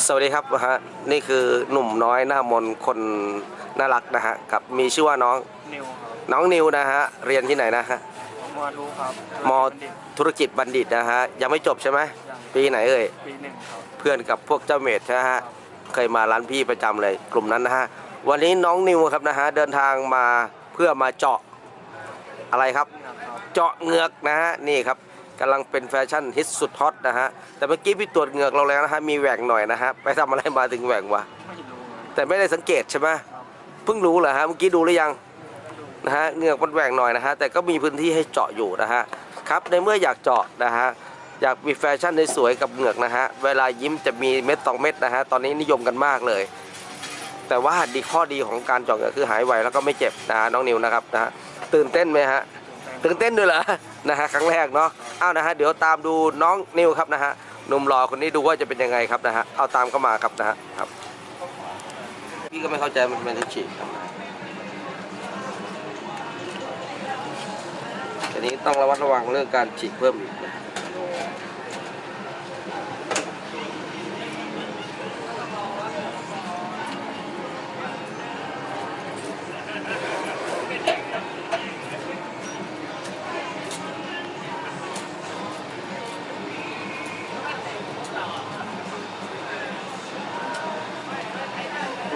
สวัสดีครับนะฮะนี่คือหนุ่มน้อยหน้ามนต์คนน่ารักนะฮะกับมีชื่อว่าน้องนิวครับน้องนิวนะฮะเรียนที่ไหนนะฮะมอดูครับมบัณฑิตธุรกิจบัณฑิตนะฮะยังไม่จบใช่ไหมยังปีไหนเอ่ยปีหนึ่งครับ เพื่อนกับพวกเจ้าเมดใช่ไหมฮะเคยมาร้านพี่ประจำเลยกลุ่มนั้นนะฮะวันนี้น้องนิวครับนะฮะเดินทางมาเพื่อมาเจาะอะไรครับนี่ครับเจาะเหงือกนะฮะนี่ครับ กำลังเป็นแฟชั่นฮิตสุดฮอตนะฮะ แต่เมื่อกี้พี่ตรวจเหงือกเราแล้วนะฮะ มีแหว่งหน่อยนะฮะ ไปทำอะไรมาถึงแหว่งวะ ไม่รู้แต่ไม่ได้สังเกตใช่ไหมครับเพิ่งรู้เหรอฮะ เมื่อกี้ดูหรือยังนะฮะ เหงือกมันแหว่งหน่อยนะฮะ แต่ก็มีพื้นที่ให้เจาะอยู่นะฮะ ครับ ในเมื่ออยากเจาะนะฮะ อยากมีแฟชั่นสวยๆกับเหงือกนะฮะ เวลายิ้มจะมีเม็ดสองเม็ดนะฮะ ตอนนี้นิยมกันมากเลย แต่ว่าดีข้อดีของการเจาะเหงือกคือหายไวแล้วก็ไม่เจ็บนะฮะน้องนิวนะครับนะฮะ ตื่นเต้นไหมฮะ ตื่นเต้นด้วยเหรอ นะฮะครั้งแรกเนาะอ้าวนะฮะเดี๋ยวตามดูน้องนิวครับนะฮะหนุ่มหล่อคนนี้ดูว่าจะเป็นยังไงครับนะฮะเอาตามเข้ามาครับนะฮะครับ พี่ก็ไม่เข้าใจมันเป็นที่ฉีดครับทีนี้ต้องระวัดระวังเรื่องการฉีดเพิ่มอีกนะ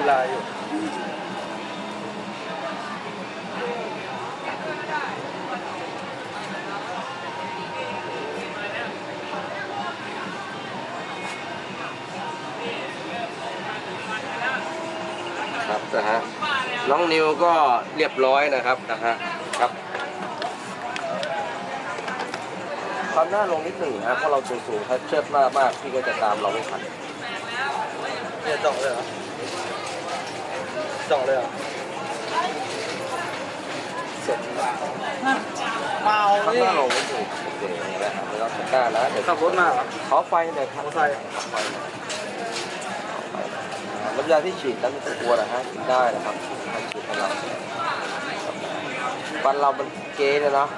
ดูแลอยู่ครับนะฮะน้องนิวก็เรียบร้อยนะครับนะฮะครับความหน้าลงนิดหนึ่งนะเพราะเราสูงสูงๆถ้าเชิดมากมากๆพี่ก็จะตามเราไม่ทันเนี่ยเจาะเลยเหรอ เจาะเลยเหรอเสร็จแล้วเมาข้างนี่หน้าลงไม่ถูกโอเคนะครับไม่ต้องตะกร้านะเดี๋ยวขับรถมาเหรอขอไฟหน่อยครับมอไซค์ขอไฟหน่อยขอไฟหน่อยน้ำยาที่ฉีดนั้นไม่ต้องกลัวนะฮะฉีดได้นะครับให้ฉีดให้เราฟันเรามันเก๊เลยเนาะ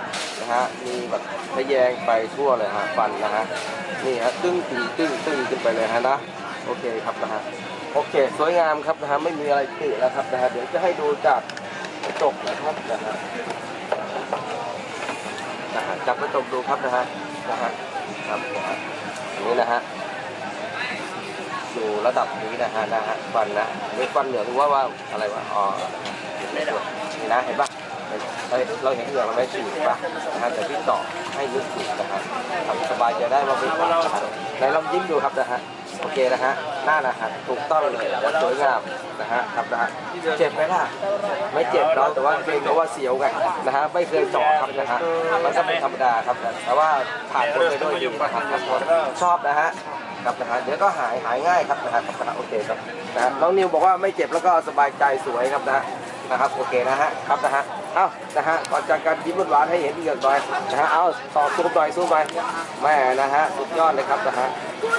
นะฮะมีแบบทะแยงไปทั่วเลยฮะฟันนะฮะนี่ฮะตึ้งตึ้งตึ้งตึ้งขึ้นไปเลยฮะนะโอเคครับนะฮะ โอเค สวยงามครับนะฮะไม่มีอะไรติแล้วครับนะฮะเดี๋ยวจะให้ดูจากกระจกนะครับนะฮะนะฮะจับกระจกดูครับนะฮะนะฮะครับนะฮะนี้นะฮะอยู่ระดับนี้นะฮะนะฮะฟันนะไม่ฟันเหลืองหรือว่าว่าอะไรวะอ๋อนี่นะเห็นปะเราเห็นเหลืองเราไม่ฉีดปะนะฮะแต่พี่เจาะให้ลึกสุดนะฮะทำสบายใจได้ว่าไม่ฟันนะฮะไหนลองยิ้มดูครับนะฮะ โอเคนะฮะหน้านะฮะถูกต้องเลยและสวยงามนะฮะครับนะฮะเจ็บไหมล่ะไม่เจ็บเนาะแต่ว่าเกรงเพราะว่าเสียวไงนะฮะไม่เคยเจาะครับนะฮะมันก็เป็นธรรมดาครับแต่ว่าผ่านพ้นไปด้วยดีนะครับชอบนะฮะครับนะฮะเดี๋ยวก็หายหายง่ายครับนะฮะครับนะโอเคครับนะน้องนิวบอกว่าไม่เจ็บแล้วก็สบายใจสวยครับนะ นะครับโอเคนะฮะครับนะฮะเอ้านะฮะก่อนจากการยิ้มหวานๆให้เห็นเหงื่อหน่อยนะฮะเอาต่อซูมหน่อยซูมหน่อยแม่นะฮะสุดยอดเลยครับนะฮะ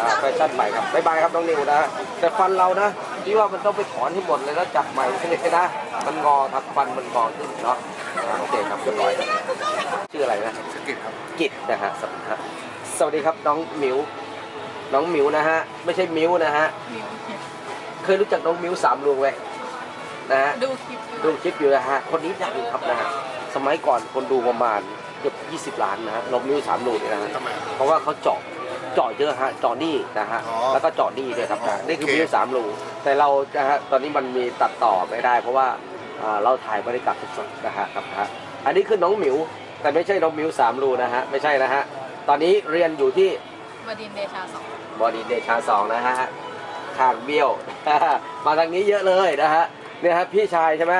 อ่าแฟชั่นใหม่ครับบ๊ายบายครับน้องนิวนะฮะแต่ฟันเรานะพี่ว่ามันต้องไปถอนให้หมดเลยแล้วจับใหม่เลยนะมันงอครับฟันมันงอขึ้นเนาะอ่าโอเคครับเรียบร้อยครับชื่ออะไรนะสกิดครับกิจนะฮะสวัสดีครับสวัสดีครับน้องหมิวน้องหมิวนะฮะไม่ใช่มิวนะฮะเคยรู้จักน้องมิวสามลุงไหม นะฮะ ดูคลิปดูคลิปอยู่นะฮะ คนนี้ดังครับนะฮะ สมัยก่อนคนดูประมาณเกือบ20 ล้านนะฮะน้องมิวสามลุงเนี่ยนะฮะ ทำไม เพราะว่าเขาเจาะ เจาะเยอะฮะ เจาะนี่นะฮะ อ๋อแล้วก็เจาะนี่ด้วยครับอ๋อนี่คือโอเคมิวสามรูแต่เรานะฮะ ตอนนี้มันมีตัดต่อไม่ได้ เพราะว่าอ่าเราถ่ายบรรยากาศสดๆนะฮะครับนะฮะ อันนี้คือน้องหมิว แต่ไม่ใช่น้องหมิวสามรูนะฮะ ไม่ใช่นะฮะ ตอนนี้เรียนอยู่ที่ บดินทร์เดชาสองบอดีเดชาสองนะฮะข้างเบี้ยว มาทางนี้เยอะเลยนะฮะ เนี่ยฮะพี่ชายใช่ไหม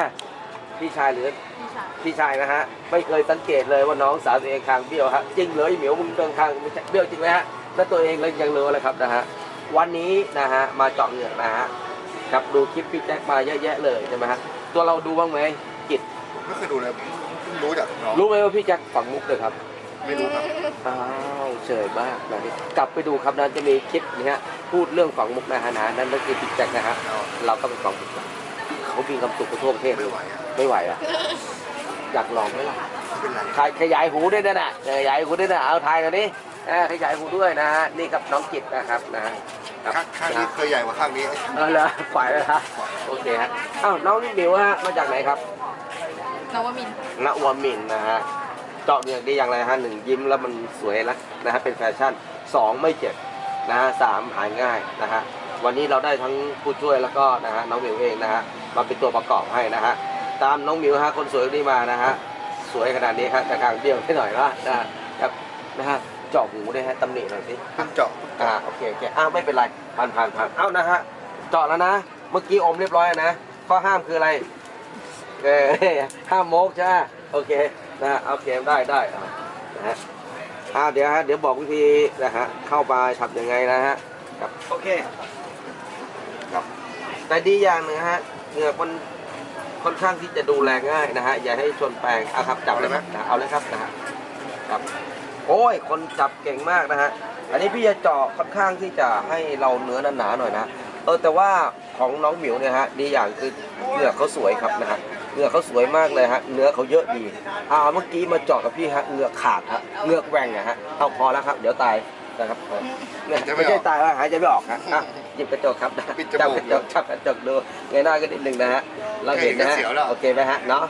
พี่ชายหรือพี่ชายพี่ชายนะฮะไม่เคยสังเกตเลยว่าน้องสาวตัวเองคางเบี้ยวฮะจริงเลยเหมียวมึงเดินคางไม่ใช่เบี้ยวจริงไหมฮะแล้วตัวเองเลยยังรู้เลยครับนะฮะวันนี้นะฮะมาเจาะเหงือกนะฮะครับดูคลิปพี่แจ็คมาเยอะแยะเลยใช่ไหมฮะตัวเราดูบ้างไหมกิจผมไม่เคยดูเลยผมเพิ่งรู้จากน้องรู้ไหมว่าพี่แจ็คฝังมุกเลยครับไม่รู้ครับอ้าวเฉยมากนะนี่กลับไปดูครับนะจะมีคลิปนะฮะพูดเรื่องฝังมุกนะฮะนะนั่นก็คือพี่แจ็คนะฮะเราก็เป็นฝังมุกกัน เขามีความสุขไปทั่วประเทศเลไม่ยไหวอะไม่ไหวอะอยากลองไหมล่ะไม่เป็นไรขยขยายหูด้วยนะน่ะขยายหูด้วยนะเอาทายกันนี้เออขยายหูด้วยนะฮะนี่กับน้องกิตนะครับนะฮะครับข้างข้างนี้เคยใหญ่กว่าข้างนี้เออเหรอปล่อยแล้วครับโอเคฮะอ้าวน้องนิวฮะมาจากไหนครับนวมินทร์นวมินทร์นะฮะเจาะเหงือกได้อย่างไรฮะหนึ่งยิ้มแล้วมันสวยนะนะฮะเป็นแฟชั่นสองไม่เจ็บนะฮะสามหายง่ายนะฮะวันนี้เราได้ทั้งผู้ช่วยแล้วก็นะฮะน้องหมิวเองนะฮะ มาเป็นตัวประกอบให้นะฮะตามน้องหมิวฮะคนสวยคนนี้มานะฮะสวยขนาดนี้ครับแต่ทางเดียวไม่หน่อยนะนะครับนะฮะเจาะหูด้วยฮะตำหนิหน่อยสิเพิ่งเจาะอ่าโอเคโอเคอ้าวไม่เป็นไรผ่านผ่านผ่านเอ้านะฮะเจาะแล้วนะ เมื่อกี้อมเรียบร้อยแล้วนะข้อห้ามคืออะไรเออห้ามโมกใช่ไหมโอเคนะฮะโอเคได้ได้อ่านะฮะอ่าเดี๋ยวฮะเดี๋ยวบอกวิธีนะฮะเข้าไปทำยังไงนะฮะครับโอเคครับแต่ดีอย่างหนึ่งฮะ เหงือกมันค่อนข้างที่จะดูแลง่ายนะฮะอย่าให้ชนแปลงเอะครับจับเลยไหมนะเอาเลยครับนะฮะครับโอ้ยคนจับเก่งมากนะฮะอันนี้พี่จะเจาะค่อนข้างที่จะให้เราเนื้อหนาๆหน่อยนะเออแต่ว่าของน้องหมิวเนี่ยฮะดีอย่างคือเหงือกเขาสวยครับนะฮะเหงือกเขาสวยมากเลยฮะเนื้อเขาเยอะดีอ่าเมื่อกี้มาเจาะกับพี่ฮะเหงือกขาดฮะเหงือกแหว่งอะฮะเอาพอแล้วครับ เดี๋ยวตาย นะครับเออเนี่ยไม่ใช่ตายว่าหายใจไม่ออกฮะอะหยิบกระจกครับนะจับกระจกจับกระจกดูเงยหน้ากันนิดนึงนะฮะเราเห็นนะฮะโอเคไหมฮะเนาะ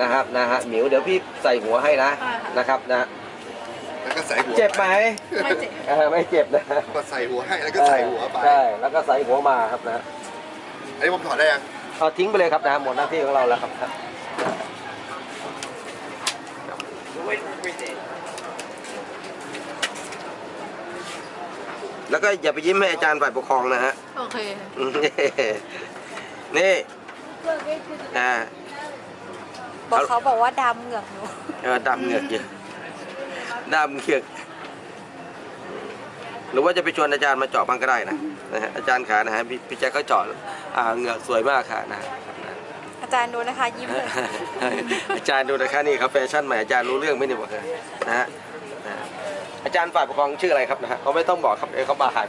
นะครับนะฮะหมิวเดี๋ยวพี่ใส่หัวให้นะนะครับนะแล้วก็ใส่หัวเจ็บไหมไม่เจ็บเออไม่เจ็บนะก็ใส่หัวให้แล้วก็ใส่หัวไปใช่แล้วก็ใส่หัวมาครับนะอันนี้ผมถอดได้ยังเอาทิ้งไปเลยครับนะหมดหน้าที่ของเราแล้วครับ แล้วก็อย่าไปยิ้มให้อาจารย์ฝ่ายปกครองนะฮะ โอเค นี่อ่าบอกเขาบอกว่าดำเหงือกหนูเออดำเหงือกเยอะดำเหงือกหรือว่าจะไปชวนอาจารย์มาเจาะบ้างก็ได้นะนะฮะอาจารย์ขานะฮะพี่พี่แจ๊คก็เจาะอ่าเหงือกสวยมากค่ะนะฮะอาจารย์ดูนะคะยิ้มเลยอาจารย์ดูนะคะนี่ครับแฟชั่นใหม่อาจารย์รู้เรื่องไหมเนี่ยบอกเลยนะฮะนะฮะ อาจารย์ฝ่ายปกครองชื่ออะไรครับนะฮะเขาไม่ต้องบอกครับเดี๋ยวเขามาหา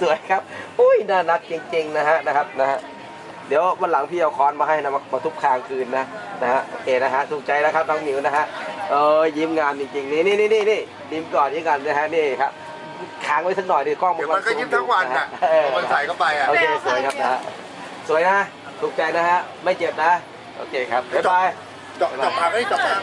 สวยครับ อุ้ยน่ารักจริงๆนะฮะนะครับนะฮะเดี๋ยววันหลังพี่เอาค้อนมาให้นะมามาทุบคางคืนนะนะฮะโอเคนะฮะถูกใจแล้วครับน้องหมิวนะฮะเออยิ้มงามจริงๆนี่นี่นี่นี่นี่ยิ้มก่อนยิ้มกันนะฮะนี่ครับค้างไว้สักหน่อยดิกล้องเดี๋ยวมันก็ยิ้มทั้งวันน่ะเออพอมันใส่เข้าไปอะ โอเคสวยครับนะฮะสวยนะ ถูกใจนะฮะ ไม่เจ็บนะ โอเคครับ บ๊ายบาย เจาะเจาะปากไอ้เจาะปาก